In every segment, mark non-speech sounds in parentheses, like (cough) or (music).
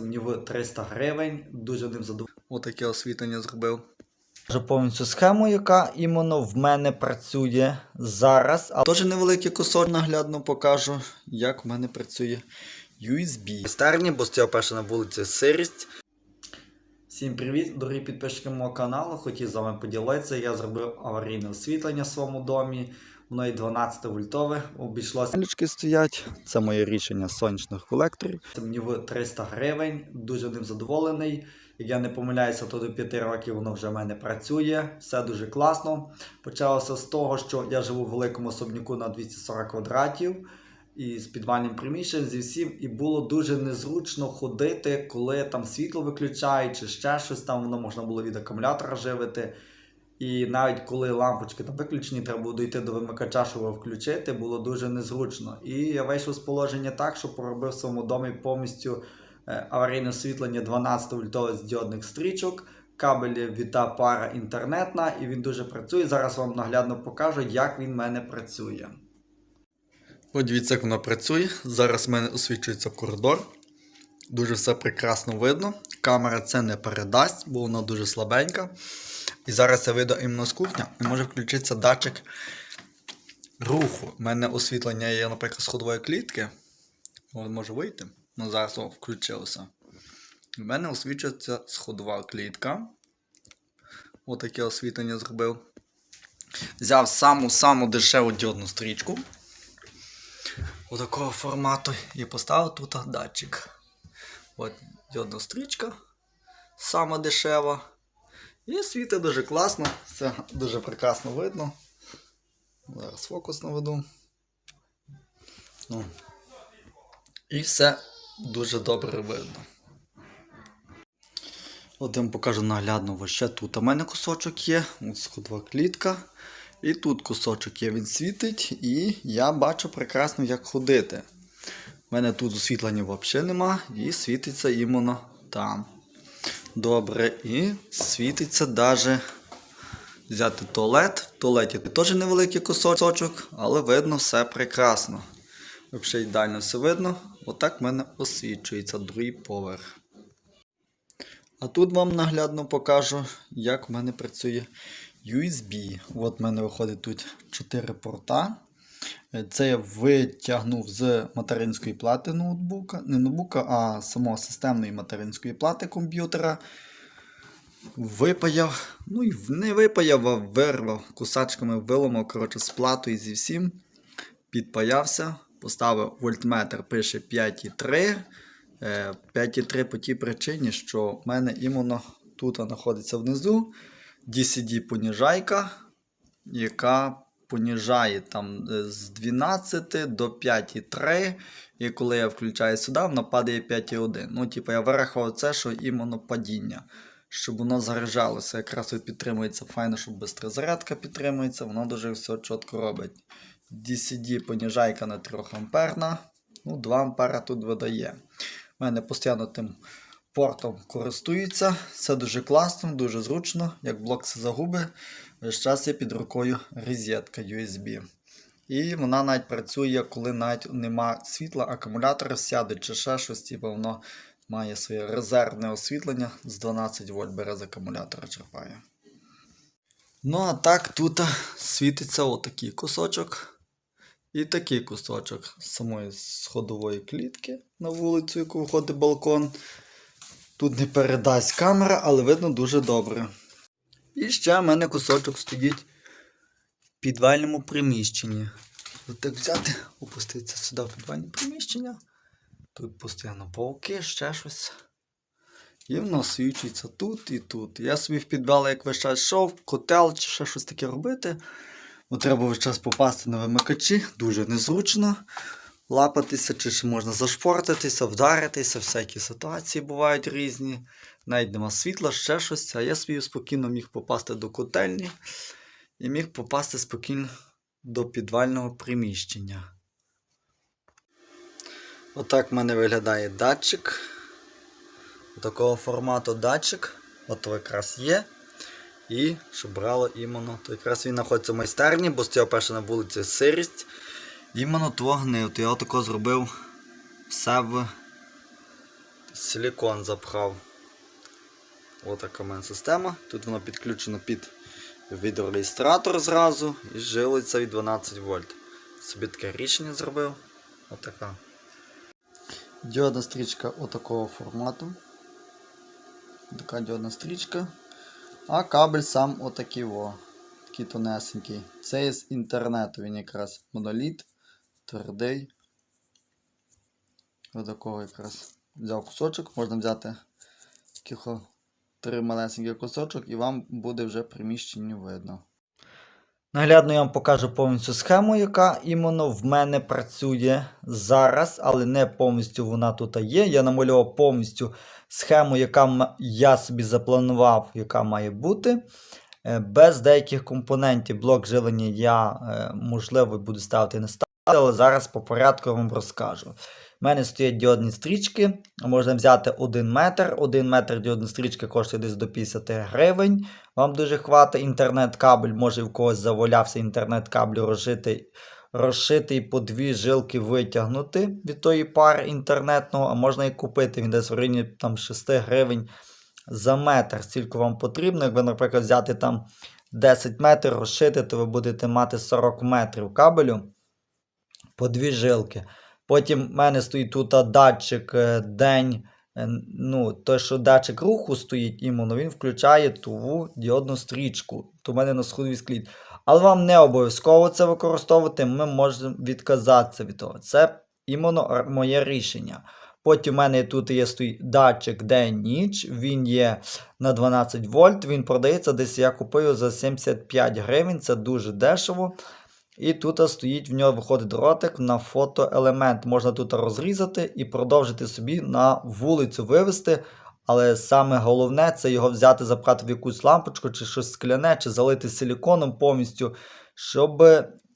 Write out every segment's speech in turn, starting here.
Мені в 300 гривень, дуже ним задоволений. Отаке освітлення зробив. Вже повністю схему, яка іменно в мене працює зараз. А Тож невеликий кусок наглядно покажу, як в мене працює USB. Стерні, бо стояв перше на вулиці сирість. Всім привіт, дорогі підписчики мого каналу. Хотів з вами поділитися. Я зробив аварійне освітлення в своєму домі. Воно і 12 вольтове обійшлося. Лючки стоять. Це моє рішення сонячних колекторів. Це мені в 300 гривень. Дуже ним задоволений. Як я не помиляюся, то до 5 років воно вже в мене працює. Все дуже класно. Почалося з того, що я живу в великому особняку на 240 квадратів. І з підвальним приміщенням зі всім, і було дуже незручно ходити, коли там світло виключають, чи ще щось там, воно можна було від акумулятора живити. І навіть коли лампочки там виключені, треба було дійти до вимикача, щоб його включити, було дуже незручно. І я вийшов з положення так, що поробив в своєму домі повністю е, аварійне освітлення 12 вольтових з діодних стрічок, кабелі віта пара інтернетна, і він дуже працює. Зараз вам наглядно покажу, як він в мене працює. От дивіться, як воно працює. Зараз в мене освічується коридор. Дуже все прекрасно видно. Камера це не передасть, бо вона дуже слабенька. І зараз я вийду іменно з кухня і може включитися датчик руху. У мене освітлення є, наприклад, з ходової клітки. От може вийти. Ну зараз о, включилося. У мене освічується сходова клітка. Отаке освітлення зробив. Взяв саму-саму дешеву діодну стрічку. Отакого формату і поставив тут датчик. От діодна стрічка. Сама дешева. І світить дуже класно, все дуже прекрасно видно. Зараз фокус наведу. Ну. І все дуже добре видно. От я вам покажу наглядно ось ще тут. У мене кусочок є, ось сходова клітка. І тут кусочок є, він світить, і я бачу прекрасно, як ходити. У мене тут освітлення взагалі нема, і світиться іменно там. Добре, і світиться даже взяти туалет. В туалеті теж невеликий кусочок, але видно все прекрасно. Взагалі ідеально все видно. Отак в мене освічується другий поверх. А тут вам наглядно покажу, як в мене працює USB. От в мене виходить тут 4 порта. Е, Це я витягнув з материнської плати ноутбука, не ноутбука, а самого системної материнської плати комп'ютера. Випаяв, ну і не випаяв, а вирвав кусачками, виламав коротше, з платою зі всім. Підпаявся, поставив вольтметр, пише 5,3. Е, 5,3 по тій причині, що в мене іменно тут знаходиться внизу DCD поніжайка, яка поніжає там е, з 12 до 5,3. І коли я включаю сюди, вона падає 5,1. Ну, типу, я вирахував це, що іменно падіння. Щоб воно заряджалося, якраз от підтримується файно, щоб швидка зарядка підтримується, воно дуже все чітко робить. DCD поніжайка на 3 амперна, ну 2 ампера тут видає. У мене постійно тим портом користуються, все дуже класно, дуже зручно. Як блок це загуби, весь час є під рукою розетка USB. І вона навіть працює, коли навіть нема світла, акумулятор сяде чи ще щось, типу воно має своє резервне освітлення з 12 вольт бере з акумулятора черпає. Ну, а так тут світиться отакий кусочок. І такий кусочок з самої сходової клітки на вулицю, яку виходить балкон. Тут не передасть камера, але видно дуже добре. І ще в мене кусочок стоїть в підвальному приміщенні. От так взяти, опуститися сюди в підвальне приміщення. Тут постійно полки, ще щось. І воно освічується тут і тут. Я собі в підвал, як весь час йшов, котел чи ще щось таке робити. Бо треба весь час попасти на вимикачі, дуже незручно. Лапатися, чи ще можна зашпортитися, вдаритися, всякі ситуації бувають різні. Навіть нема світла, ще щось. А я собі спокійно міг попасти до котельні і міг попасти спокійно до підвального приміщення. Отак в мене виглядає датчик. Такого формату датчик. От якраз є. І щоб брало іменно. То якраз він знаходиться в майстерні, бо стояв перше на вулиці сирість. Іменно того гнив. Я отако зробив все в силікон запхав. Отака в мене система. Тут воно підключено під відеореєстратор зразу і жилиться від 12 вольт. Собі таке рішення зробив. Отака. Діодна стрічка отакого формату. Така діодна стрічка. А кабель сам отакий. Такий тонесенький. Це із інтернету він якраз моноліт, твердий. Отакого якраз взяв кусочок, можна взяти таких три малесеньких кусочок і вам буде вже приміщення видно. Наглядно я вам покажу повністю схему, яка іменно в мене працює зараз, але не повністю вона тут є. Я намалював повністю схему, яка я собі запланував, яка має бути. Е, Без деяких компонентів блок живлення я, е, можливо, буду ставити не ставити, але зараз по порядку вам розкажу. У мене стоять діодні стрічки. Можна взяти 1 метр. 1 метр діодної стрічки коштує десь до 50 гривень. Вам дуже хватить інтернет-кабель, може в когось завалявся інтернет-кабель розшитий, розшитий по дві жилки витягнути від тої пари інтернетного, а можна і купити. Він десь в районі там 6 гривень за метр. Стільки вам потрібно. Як ви, наприклад, взяти там 10 метрів, розшити, то ви будете мати 40 метрів кабелю по дві жилки. Потім в мене стоїть тут датчик е, день. е, Ну, той, що датчик руху стоїть іменно, він включає ту діодну стрічку. То в мене на сходовій склід. Але вам не обов'язково це використовувати, ми можемо відказатися від того. Це іменно моє рішення. Потім в мене тут є стоїть датчик день-ніч, він є на 12 вольт, він продається десь я купив за 75 гривень, це дуже дешево. І тут стоїть в нього виходить дротик на фотоелемент. Можна тут розрізати і продовжити собі на вулицю вивести. Але саме головне це його взяти, запхати в якусь лампочку, чи щось скляне, чи залити силіконом повністю, щоб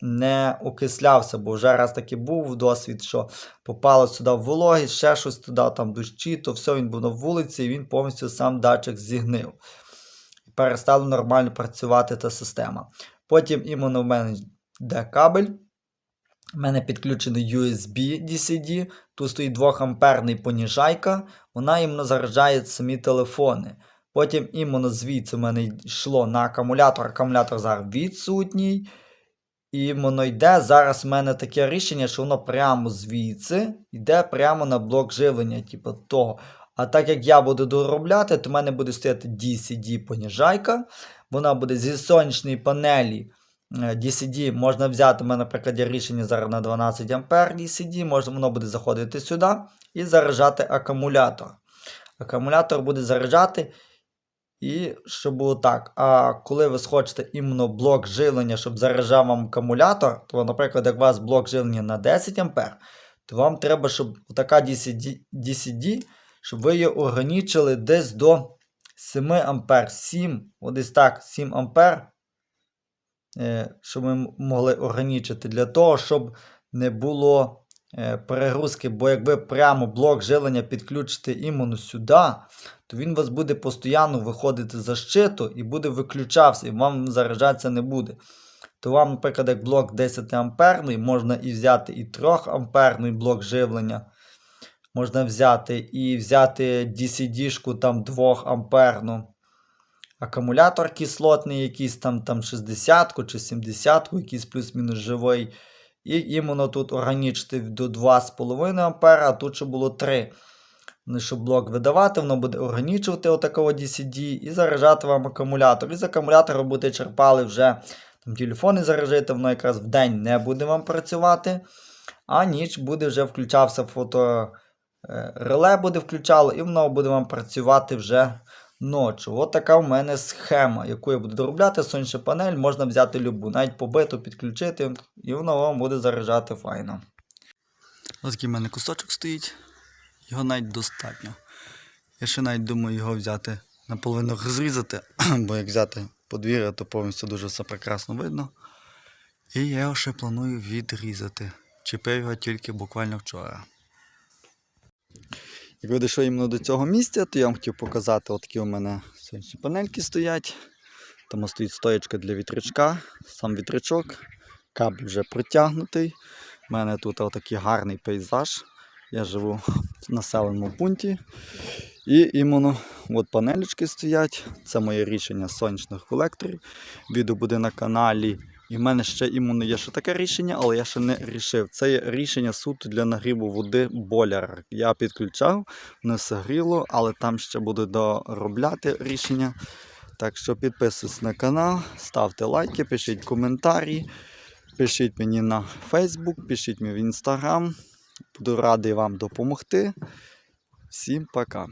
не окислявся. Бо вже раз таки був досвід, що попало сюди вологість, ще щось туди, там дощі, то все він був на вулиці, і він повністю сам датчик зігнив. І перестала нормально працювати та система. Потім іменно в мене йде кабель. У мене підключений USB DCD. Тут стоїть 2 амперний поніжайка. Вона іменно заряджає самі телефони. Потім іменно звідси в мене йшло на акумулятор. Акумулятор зараз відсутній. І воно йде. Зараз в мене таке рішення, що воно прямо звідси йде прямо на блок живлення, типу того. А так як я буду доробляти, то в мене буде стояти DCD поніжайка. Вона буде зі сонячної панелі. Е, DCD можна взяти, у наприклад, рішення зараз на 12 А DCD, можна, воно буде заходити сюди і заряджати акумулятор. Акумулятор буде заряджати, і щоб було так. А коли ви схочете іменно блок живлення, щоб заряджав вам акумулятор, то, наприклад, як у вас блок живлення на 10 А, то вам треба, щоб така DCD, DCD щоб ви її ограничили десь до 7 А. 7, от десь так, 7 А е, щоб ми могли ограничити для того, щоб не було е, перегрузки. Бо якби прямо блок живлення підключити іменно сюди, то він у вас буде постійно виходити за щиту і буде виключався, і вам заряджатися не буде. То вам, наприклад, як блок 10 амперний, можна і взяти і 3 амперний блок живлення. Можна взяти і взяти DCD-шку там 2 амперну акумулятор кислотний, якийсь там, там 60 чи 70, якийсь плюс-мінус живий. І іменно тут органічити до 2,5 А, а тут ще було 3. Ну, щоб блок видавати, воно буде органічувати отакого DCD і заряджати вам акумулятор. І з акумулятора буде черпали вже там, телефони заряджати, воно якраз в день не буде вам працювати, а ніч буде вже включався фото. е, буде включало, і воно буде вам працювати вже ночі. От така в мене схема, яку я буду доробляти. Сонячна панель можна взяти любу, навіть побиту підключити, і воно вам буде заряджати файно. Ось такий в мене кусочок стоїть, його навіть достатньо. Я ще навіть думаю його взяти наполовину розрізати, (clears throat) бо як взяти подвір'я, то повністю дуже все прекрасно видно. І я його ще планую відрізати. Чіпив його тільки буквально вчора. Як ви дійшли іменно до цього місця, то я вам хотів показати, от такі у мене сонячні панельки стоять. Там стоїть стоєчка для вітрячка, сам вітрячок, кабель вже протягнутий. У мене тут отакий гарний пейзаж. Я живу в населеному пункті. І іменно от панелечки стоять. Це моє рішення сонячних колекторів. Відео буде на каналі. І в мене ще іменно є ще таке рішення, але я ще не рішив. Це є рішення суто для нагріву води бойлера. Я підключав, не все гріло, але там ще буду доробляти рішення. Так що підписуйтесь на канал, ставте лайки, пишіть коментарі, пишіть мені на Facebook, пишіть мені в Instagram. Буду радий вам допомогти. Всім пока.